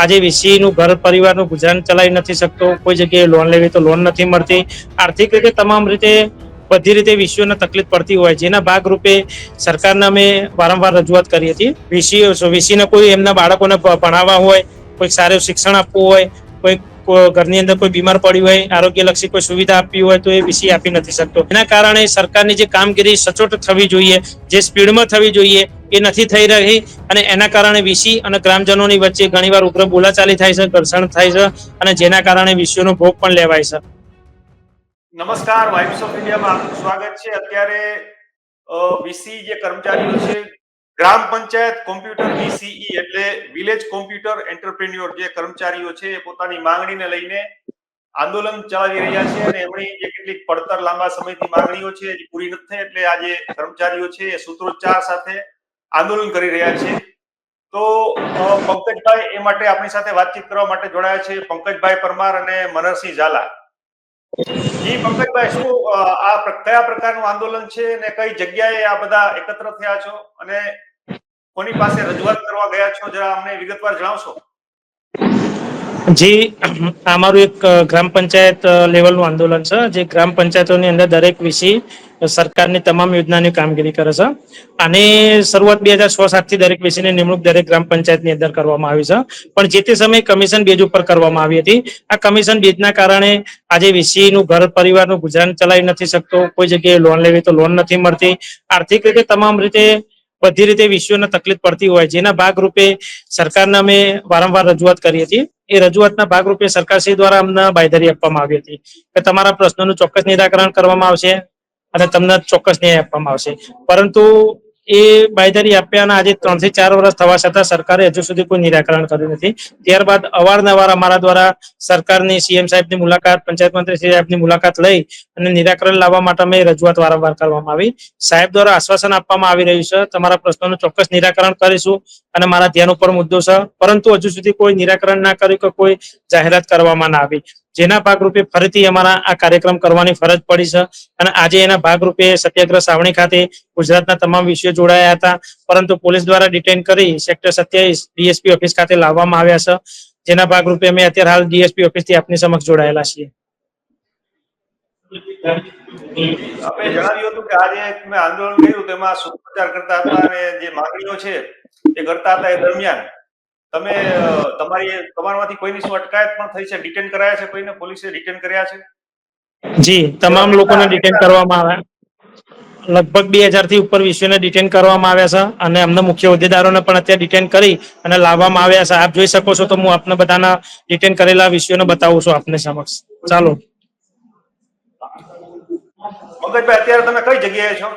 આજે વીસીનું ઘર પરિવારનું ગુજરાન ચલાવી નથી શકતો, કોઈ જગ્યાએ લોન લેવી તો લોન નથી મળતી. આર્થિક રીતે તમામ રીતે બધી રીતે વિષયોને તકલીફ પડતી હોય. જેના ભાગરૂપે સરકારને અમે વારંવાર રજૂઆત કરી હતી. વીસી વીસીને કોઈ એમના બાળકોને ભણાવવા હોય, કોઈ સારું શિક્ષણ આપવું હોય, કોઈ કો- ઘરની અંદર કોઈ બીમાર પડ્યું હોય, આરોગ્યલક્ષી કોઈ સુવિધા આપવી હોય તો એ વીસી આપી નથી શકતો. એના કારણે સરકારની જે કામગીરી સચોટ થવી જોઈએ, જે સ્પીડમાં થવી જોઈએ, એ નથી થઈ રહી અને એના કારણે વીસી અને ગ્રામજનોની વચ્ચે ઘણીવાર ઉગ્ર બોલાચાલી થાય છે, ઘર્ષણ થાય છે અને જેના કારણે વિષયોનો ભોગ પણ લેવાય છે. નમસ્કાર વાઇબ્સ ઓફ ઇન્ડિયામાં આપનું સ્વાગત છે. અત્યારે વીસી જે કર્મચારીઓ છે ગ્રામ પંચાયત કોમ્પ્યુટર વીસીઈ એટલે વિલેજ કોમ્પ્યુટર એન્ટરપ્રેન્યોર જે કર્મચારીઓ છે, એ પોતાની માંગણીને લઈને આંદોલન ચલાવી રહ્યા છે અને એમની જે કેટલીક પડતર લાંબા સમયથી માંગણીઓ છે એ પૂરી નથી થઈ એટલે આજે કર્મચારીઓ છે એ સૂત્રોચ્ચાર સાથે આંદોલન કરી રહ્યા છે. તો પંકજભાઈ, એ માટે આપણી સાથે વાતચીત કરવા માટે જોડાયા છે પંકજભાઈ પરમાર અને મનરસિંહ ઝાલા. જી, પંકજભાઈ, શું આ કયા પ્રકારનું આંદોલન છે અને કઈ જગ્યાએ આ બધા એકત્ર થયા છો? અને કોની પાસે રજૂઆત કરવા ગયા છો? જરા અમને વિગતવાર જણાવશો. જી, અમારું એક ગ્રામ પંચાયત લેવલનું આંદોલન છે, જે ગ્રામ પંચાયતોની અંદર દરેક વિષય સરકારની તમામ યોજનાની કામગીરી કરે છે. અને શરૂઆત બે હજાર છ સાતથી દરેક વિષયની નિમણૂક દરેક ગ્રામ પંચાયતની અંદર કરવામાં આવી છે. પણ જે તે સમયે કમિશન બેજ ઉપર કરવામાં આવી હતી. આ કમિશન બેજના કારણે આજે વીસીનું ઘર પરિવારનું ગુજરાન ચલાવી નથી શકતો, કોઈ જગ્યાએ લોન લેવી તો લોન નથી મળતી. આર્થિક રીતે તમામ રીતે બધી રીતે વિષયોને તકલીફ પડતી હોય. જેના ભાગરૂપે સરકારને અમે વારંવાર રજૂઆત કરી હતી એ રજૂઆતના ભાગરૂપે સરકારશ્રી દ્વારા અમને બાંયધરી આપવામાં આવી હતી કે તમારા પ્રશ્નોનું ચોક્કસ નિરાકરણ કરવામાં આવશે અને તમને ચોક્કસ ન્યાય આપવામાં આવશે. પરંતુ એ બાંયધરી આપ્યાના આજે ત્રણથી ચાર વર્ષ થવા છતાં સરકારે હજુ સુધી કોઈ નિરાકરણ કર્યું નથી. ત્યારબાદ અવારનવાર અમારા દ્વારા સરકારની સીએમ સાહેબની મુલાકાત, પંચાયત મંત્રી સાહેબની મુલાકાત લઈ અને નિરાકરણ લાવવા માટે અમે રજૂઆત વારંવાર કરવામાં આવી. સાહેબ દ્વારા આશ્વાસન આપવામાં આવી રહ્યું છે. તમારા પ્રશ્નોનું ચોક્કસ નિરાકરણ કરીશું અને મારા ધ્યાન ઉપર મુદ્દો છે. પરંતુ હજુ સુધી કોઈ નિરાકરણ ના કર્યું કે કોઈ જાહેરાત કરવામાં ના આવી. જેના ભાગરૂપે ફરીથી અમારા આ કાર્યક્રમ કરવાની ફરજ પડી છે. અને આજે એના ભાગરૂપે સત્યાગ્રહ સાવણી ખાતે ગુજરાતના તમામ વિષયો જોડાયા હતા. પરંતુ પોલીસ દ્વારા ડિટેન કરી સેક્ટર સત્યાવીસ ડીએસપી ઓફિસ ખાતે લાવવામાં આવ્યા છે. જેના ભાગરૂપે અમે અત્યારે હાલ ડીએસપી ઓફિસથી આપની સમક્ષ જોડાયેલા છીએ. આપણે જણાવ્યું હતું કે આજે આંદોલન કર્યું, તેમાં પ્રચાર કરતા હતા અને જે માંગણીઓ છે એ કરતા હતા એ દરમિયાન તમે તમારી તમારામાંથી કોઈની શું અટકાયત પણ થઈ છે? ડિટેન કરાયા છે કોઈને? પોલીસે ડિટેન કર્યા છે? જી તમામ લોકોને ડિટેન કરવામાં આવ્યા લગભગ બે હજારથી ઉપર વિષયોને ડિટેન કરવામાં આવ્યા છે અને અમને મુખ્ય હોદ્દેદારોને પણ અત્યારે ડિટેન કરી અને લાવવામાં આવ્યા છે. આપ જોઈ શકો છો તો હું આપને બધાના ડિટેન કરેલા વિષયોને બતાવું છું આપને સમક્ષ. ચાલો. મગજભાઈ અત્યારે તમે કઈ જગ્યાએ છો?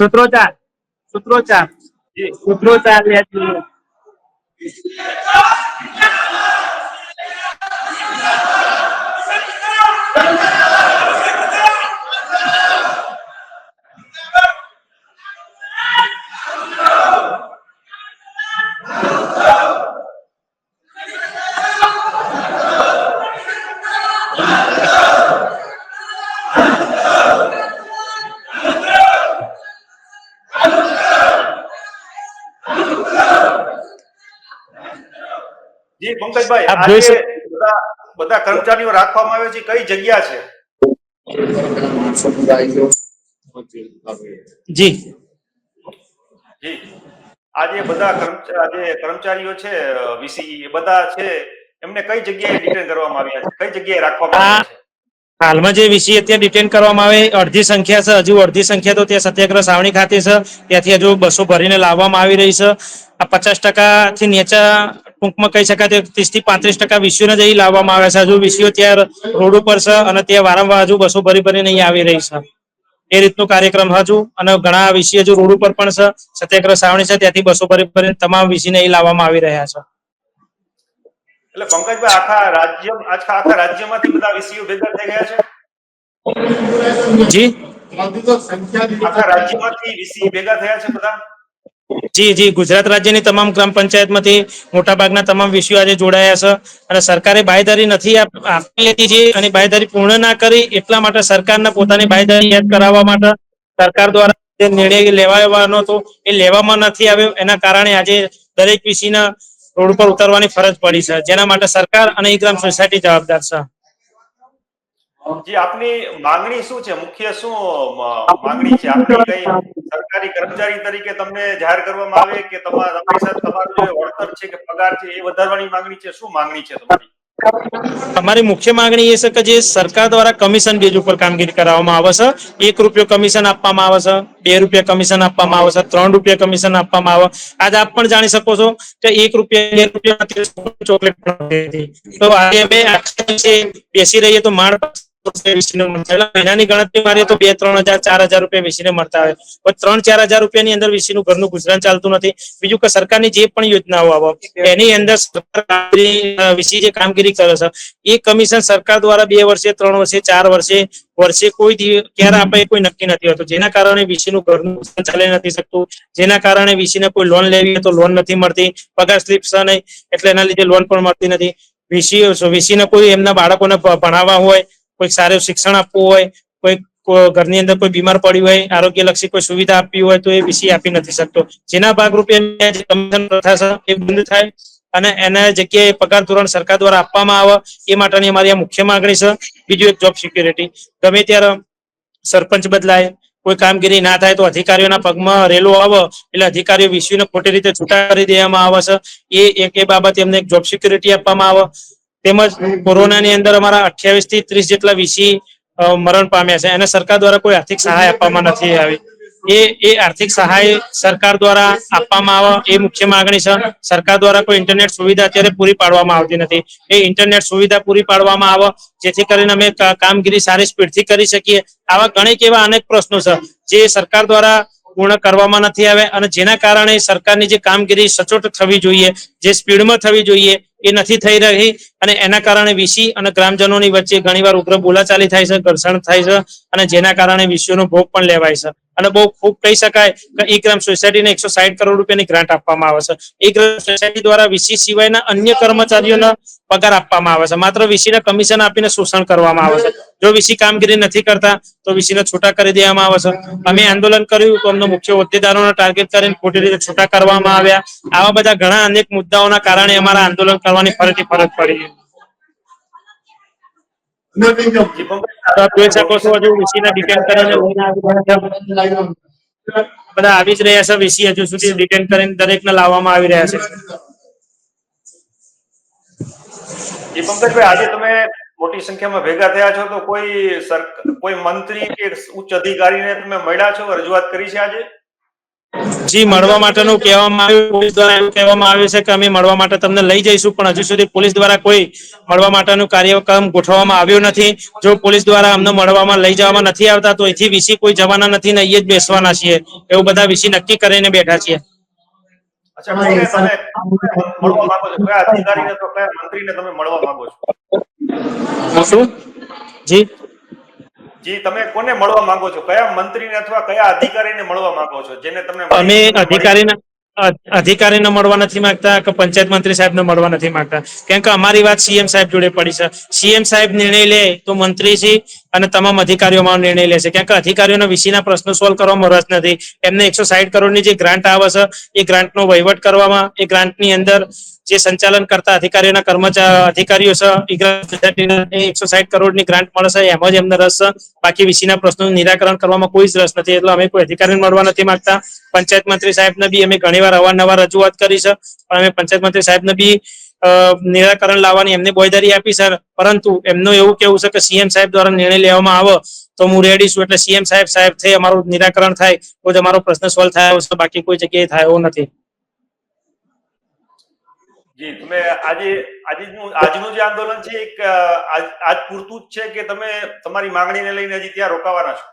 સૂત્રોચ્ચાર સૂત્રોચ્ચાર જી સૂત્રોચ્ચાર જી પંકજભાઈ આપ જોઈ શકો- બધા બધા કર્મચારીઓ રાખવામાં આવે છે કઈ જગ્યા છે? જી. જી. આજે બધા આજે કર્મચારીઓ છે વીસી બધા છે એમને કઈ જગ્યાએ ડિટેન કરવામાં આવ્યા છે? કઈ જગ્યાએ રાખવામાં આવ્યા છે? હાલમાં જે વિષય અત્યારે ડિટેન કરવામાં આવે અડધી સંખ્યા છે હજુ અડધી સંખ્યા તો ત્યાં સત્યાગ્રહ સાવણી ખાતે છે ત્યાંથી હજુ બસો ભરીને લાવવામાં આવી રહી છે. આ પચાસ ટકાથી નીચા ટૂંકમાં કહી શકાય ત્રીસથી પાંત્રીસ ટકા વિષયોને જ અહીં લાવવામાં આવે છે. હજુ વિષયો ત્યાં રોડ ઉપર છે અને ત્યાં વારંવાર હજુ બસો ભરી ભરીને અહીં આવી રહી છે. એ રીતનો કાર્યક્રમ હજુ અને ઘણા વિષય હજુ રોડ ઉપર પણ છે. સત્યાગ્રહ સાવણી છે. ત્યાંથી બસો ભરી ભરીને તમામ વિષયને અહીં લાવવામાં આવી રહ્યા છે. એટલે પંકજભાઈ આખા રાજ્ય આખા આખા રાજ્યમાંથી બધા વિષયો ભેગા થઈ ગયા છે? જી? આખા રાજ્યમાંથી વિષય ભેગા થયા છે બધા? જી જી, ગુજરાત રાજ્યની તમામ ગ્રામ પંચાયતમાંથી મોટાભાગના તમામ વિષયો આજે જોડાયા છે. અને સરકારે બાયદારી નથી આપ- લીધી છે અને બાયદારી પૂર્ણ ના કરી એટલા માટે સરકારના પોતાની બાયદારી યાદ કરાવવા માટે સરકાર દ્વારા જે નિર્ણય લેવાનો હતો એ લેવામાં નથી આવ્યો. એના કારણે આજે દરેક વિષયના રોડ પર ઉતરવાની ફરજ પડી છે. જેના માટે સરકાર અને ઈ ગ્રામ સોસાયટી જવાબદાર છે. જી આપની માંગણી શું છે? મુખ્ય શું માંગણી છે? આપની કઈ સરકારી કર્મચારી તરીકે તમને જાહેર કરવામાં આવે કે તમારા તમારી સાથે તમારું જે વળતર છે કે પગાર છે એ વધારવાની માંગણી છે? શું માંગણી છે તમારી? અમારી મુખ્ય માંગણી એ છે કે જે સરકાર દ્વારા કમિશન બેઝ ઉપર કામગીરી કરાવવામાં આવે છે. એક રૂપિયો કમિશન આપવામાં આવે છે, બે રૂપિયા કમિશન આપવામાં આવે છે, ત્રણ રૂપિયા કમિશન આપવામાં આવે. આજે આપ પણ જાણી શકો છો કે એક રૂપિયા, બે રૂપિયા ચોકલેટ. તો આજે અમે બેસી રહીએ તો માંડ વીસીને મળતા. મહિનાની ગણતરી મારીએ તો બે, ત્રણ હજાર, ચાર હજાર રૂપિયા વીસીને મળતા હોય. પણ ત્રણ, ચાર હજાર રૂપિયાની અંદર વીસીનું ઘરનું ગુજરાન ચાલતું નથી. બીજું કે સરકારની જે પણ યોજનાઓ આવે, એની અંદર સરકાર વીસી જે કામગીરી કરે છે, એ કમિશન સરકાર દ્વારા બે વર્ષે, ત્રણ વર્ષે, ચાર વર્ષે વર્ષે કોઈ ક્યારે આપણે કોઈ નક્કી નથી હોતું. જેના કારણે વીસીનું ઘરનું ગુજરાન ચાલી નથી શકતું. જેના કારણે વીસીને કોઈ લોન લેવી હોય તો લોન નથી મળતી. પગાર સ્લીપ છે નહીં, એટલે એના લીધે લોન પણ મળતી નથી. વીસી વીસીને કોઈ એમના બાળકોને ભણાવવા હોય કોઈ સારું શિક્ષણ આપવું હોય કોઈ ઘરની અંદર કોઈ બીમાર પડ્યું હોય આરોગ્ય લક્ષી કોઈ સુવિધા આપવી હોય, તો એ વીસી આપી નથી શકતો. જેના ભાગરૂપે કમિશન પ્રથા એ બંધ થાય અને એના જગ્યાએ પગાર ધોરણ સરકાર દ્વારા આપવામાં આવે, એ માટેની અમારી આ મુખ્ય માંગણી છે. બીજું એક જોબ સિક્યુરિટી ગમે ત્યારે સરપંચ બદલાય, કોઈ કામગીરી ના થાય, તો અધિકારીઓના પગમાં રેલો આવે, એટલે અધિકારીઓ વિશ્વને ખોટી રીતે છૂટા કરી દેવામાં આવે છે. એ એક એ બાબતે એમને એક જોબ સિક્યુરિટી આપવામાં આવે. તેમજ કોરોનાની અંદર અમારા અઠ્યાવીસથી ત્રીસ જેટલા વીસી મરણ પામ્યા છે. અને સરકાર દ્વારા કોઈ આર્થિક સહાય આપવામાં નથી આવી. એ એ આર્થિક સહાય સરકાર દ્વારા આપવામાં આવે એ મુખ્ય માંગણી છે. સરકાર દ્વારા કોઈ ઇન્ટરનેટ સુવિધા અત્યારે પૂરી પાડવામાં આવતી નથી. એ ઇન્ટરનેટ સુવિધા પૂરી પાડવામાં આવે, જેથી કરીને અમે કામગીરી સારી સ્પીડથી કરી શકીએ. આવા ઘણીક એવા અનેક પ્રશ્નો છે, જે સરકાર દ્વારા પૂર્ણ કરવામાં નથી આવે અને જેના કારણે સરકારની જે કામગીરી સચોટ થવી જોઈએ, જે સ્પીડમાં થવી જોઈએ, એ નથી થઈ રહી. અને એના કારણે વિશી અને ગ્રામજનોની વચ્ચે ઘણીવાર ઉગ્ર બોલાચાલી થાય છે, ઘર્ષણ થાય છે અને જેના કારણે વિષયોનો ભોગ પણ લેવાય છે. અને બહુ ખૂબ કહી શકાય કે ઈ ગ્રામ સોસાયટીને એકસો સાઠ કરોડ રૂપિયાની ગ્રાન્ટ આપવામાં આવે છે. ઈ ગ્રામ સોસાયટી દ્વારા વીસી સિવાયના અન્ય કર્મચારીઓના પગાર આપવામાં આવે છે. માત્ર વીસી કમિશન આપીને શોષણ કરવામાં આવે છે. જો વીસી કામગીરી નથી કરતા, તો વીસી છૂટા કરી દેવામાં આવે છે. અમે આંદોલન કર્યું, તો અમને મુખ્ય હોદ્દેદારોને ટાર્ગેટ કરીને ખોટી રીતે છૂટા કરવામાં આવ્યા. આવા બધા ઘણા અનેક મુદ્દાઓના કારણે અમારા આંદોલન કરવાની ફરજ પડી તો આપ જોઈ શકો છો હજુ વીસી ને ડિટેન કરીને આવી બધા આવી જ રહ્યા છે વીસી હજુ સુધી ડિટેન કરીને દરેકને લાવવામાં આવી રહ્યા છે દીપંકજભાઈ આજે તમે મોટી સંખ્યામાં ભેગા થયા છો તો કોઈ કોઈ મંત્રી કે ઉચ્ચ અધિકારીને તમે મળ્યા છો રજૂઆત કરી છે આજે? જી મળવા માટેનું કહેવામાં આવ્યું પોલીસ દ્વારા એવું કહેવામાં આવ્યું છે કે અમે મળવા માટે તમને લઈ જઈશું પણ હજુ સુધી પોલીસ દ્વારા કોઈ મળવા માટેનું કાર્યક્રમ ગોઠવવામાં આવ્યો નથી. જો પોલીસ દ્વારા અમને મળવામાં લઈ જવામાં નથી આવતા તો અહીંથી વીસી કોઈ જવાના નથી ને અહીંયા જ બેસવાના છીએ. એવું બધા વીસી નક્કી કરીને બેઠા છીએ. અચ્છા કોને તમે મળવા માંગો છો. કયા અધિકારીને તો કયા મંત્રીને તમે મળવા માંગો છો? શું? જી? જી, તમે કોને મળવા માંગો છો? કયા મંત્રીને અથવા કયા અધિકારીને મળવા માંગો છો, જેને તમને અમે અધિકારીને અધિકારીને મળવા નથી માંગતા, કે પંચાયત મંત્રી સાહેબને મળવા નથી માંગતા. કેમ કે અમારી વાત સીએમ સાહેબ જોડે પડી છે. સીએમ સાહેબ નિર્ણય લે તો મંત્રી છે અને તમામ અધિકારીઓમાં નિર્ણય લેશે કેમ કે અધિકારીઓને વીસીના પ્રશ્નો સોલ્વ કરવામાં રસ નથી. એમને એકસો સાઠ કરોડની જે ગ્રાન્ટ આવે છે, એ ગ્રાન્ટનો વહીવટ કરવામાં, એ ગ્રાન્ટની અંદર જે સંચાલન કરતા અધિકારીઓના કર્મચારી અધિકારીઓ છે એકસો સાઠ કરોડની ગ્રાન્ટ મળશે એમ જ એમને રસ છે. બાકી વીસીના પ્રશ્નોનું નિરાકરણ કરવામાં કોઈ જ રસ નથી, એટલે અમે કોઈ અધિકારીને મળવા નથી માંગતા. પંચાયત મંત્રી સાહેબને બી અમે ઘણીવાર અવારનવાર રજૂઆત કરી છે, પણ અમે પંચાયત મંત્રી સાહેબને બી નિરાકરણ લાવવાની એમને બોયદારી આપી સર પરંતુ એમનું એવું કેવું છે કે સીએમ સાહેબ દ્વારા નિર્ણય લેવામાં આવે તો હું રેડી છું, એટલે સીએમ સાહેબ સાહેબ થઈ અમારું નિરાકરણ થાય, તો જ અમારો પ્રશ્ન સોલ્વ થાય છે, બાકી કોઈ જગ્યાએ થાય નથી. જી, તમે આજે, આજનું આજનું જે આંદોલન છે, એક આજ પૂરતું જ છે કે તમે તમારી માંગણીને લઈને હજી ત્યાં રોકાવાના છો?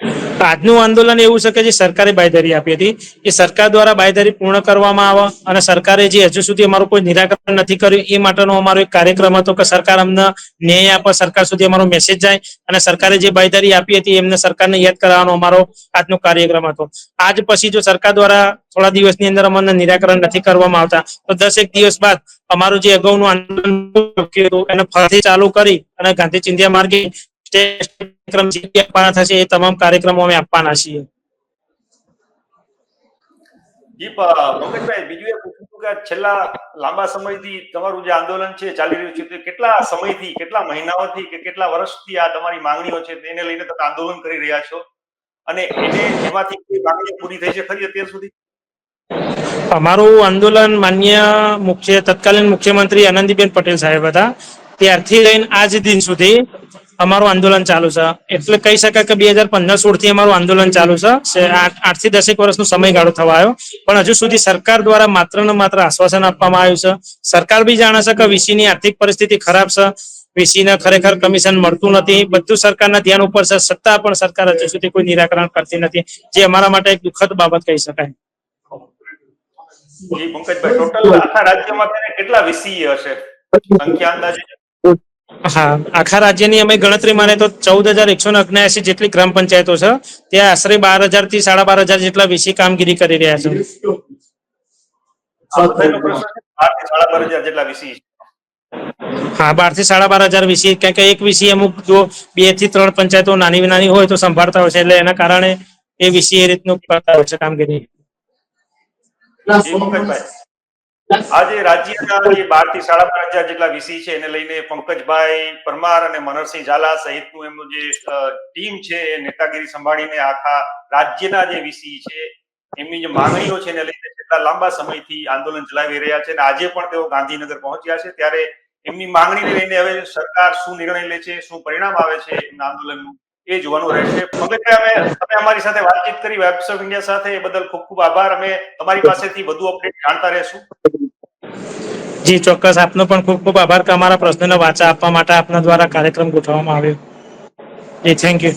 આજનું આંદોલન એવું છે કે જે સરકારે બાયધારી આપી હતી. એ સરકાર દ્વારા બાયધારી પૂર્ણ કરવામાં આવે અને સરકારે જે હજુ સુધી અમારું કોઈ નિરાકરણ નથી કર્યું, એ માટેનો અમારો એક કાર્યક્રમ હતો કે સરકાર અમને ન્યાય આપે, સરકાર સુધી અમારો મેસેજ જાય અને સરકારે જે બાયધારી આપી હતી, એમને સરકારને યાદ કરાવવાનો અમારો આજનો કાર્યક્રમ હતો. આજ પછી જો સરકાર દ્વારા થોડા દિવસની અંદર અમને નિરાકરણ નથી કરવામાં આવતા, તો દસ એક દિવસ બાદ અમારું જે અગાઉનું આંદોલન એને ફરીથી ચાલુ કરી અને ગાંધી ચિંધ્યા માર્ગે કાર્યક્રમ જે આપવાના થશે એ તમામ કાર્યક્રમો અમે આપવાના છીએ. દીપ પ- બીજું એ હતું કે છેલ્લા લાંબા સમયથી તમારું જે આંદોલન છે ચાલી રહ્યું છે તે કેટલા સમયથી કેટલા મહિનાઓથી કે કેટલા વર્ષથી આ તમારી માંગણીઓ છે તેને લઈને તમે આંદોલન કરી રહ્યા છો? અને એને એમાંથી કોઈ માંગણીઓ પૂરી થઈ છે ખરી અત્યાર સુધી? અમારું આંદોલન માન્ય મુખ્ય તત્કાલીન મુખ્યમંત્રી આનંદીબેન પટેલ સાહેબ હતા. ત્યારથી લઈને આજ દિન સુધી અમારું આંદોલન ચાલુ છે. એટલે કહી શકાય કે બે હજાર પંદર સોળથી અમારું આંદોલન ચાલુ છે. આઠથી દસેક વર્ષનો સમયગાળો થવા આવ્યો. પણ હજુ સુધી સરકાર દ્વારા માત્ર ને માત્ર આશ્વાસન આપવામાં આવ્યું છે. સરકાર બી જાણે છે કે વીસીની આર્થિક પરિસ્થિતિ ખરાબ છે. વીસીને ખરેખર કમિશન મળતું નથી. બધું સરકારના ધ્યાન ઉપર છે. સત્તા પણ સરકાર હજુ સુધી કોઈ નિરાકરણ કરતી નથી. જે અમારા માટે એક દુઃખદ બાબત કહી શકાય. ટોટલ આખા રાજ્યમાં કેટલા વીસી હશે? સંખ્યા અંદાજે? હા, આખા રાજ્યની અમે ગણતરી માને તો ચૌદ હજાર એકસો અગ્નાએસી જેટલી ગ્રામ પંચાયતો છે. ત્યાં આશરે બાર હજારથી સાડા બાર હજાર જેટલા વિશે કામગીરી કરી રહ્યા છે. હા બારથી સાડા બાર હજાર વીસી. કારણ કે એક વીસી અમુક જો બેથી ત્રણ પંચાયતો નાની નાની હોય તો સંભાળતા હોય છે. એટલે એના કારણે એ વીસી એ રીતનું કરતા હોય છે કામગીરી. આજે રાજ્યના જે બાર સાડા પાંચ હજાર જેટલા વીસી છે, એને લઈને પંકજભાઈ પરમાર અને મનરસિંહ ઝાલા સહિતનું એમનું જે ટીમ છે, એ નેતાગીરી સંભાળીને આખા રાજ્યના જે વીસી છે, એમની જે માંગણીઓ છે, એને લઈને કેટલા લાંબા સમયથી આંદોલન ચલાવી રહ્યા છે, અને આજે પણ તેઓ ગાંધીનગર પહોંચ્યા છે, ત્યારે એમની માંગણીને લઈને હવે સરકાર શું નિર્ણય લે છે, શું પરિણામ આવે છે એમના આંદોલનનું? એ જોવાનું રહેશે. પંકજભાઈ અમે, તમે અમારી સાથે વાતચીત કરી વેબ્સ ઓફ ઇન્ડિયા સાથે એ બદલ ખૂબ ખૂબ આભાર. અમે તમારી પાસેથી વધુ અપડેટ જાણતા રહેશું. જી, ચોક્કસ. આપનો પણ ખૂબ ખૂબ આભાર. કે અમારા પ્રશ્નને વાચા આપવા માટે આપના દ્વારા કાર્યક્રમ ગોઠવવામાં આવ્યો. જી થેન્ક યુ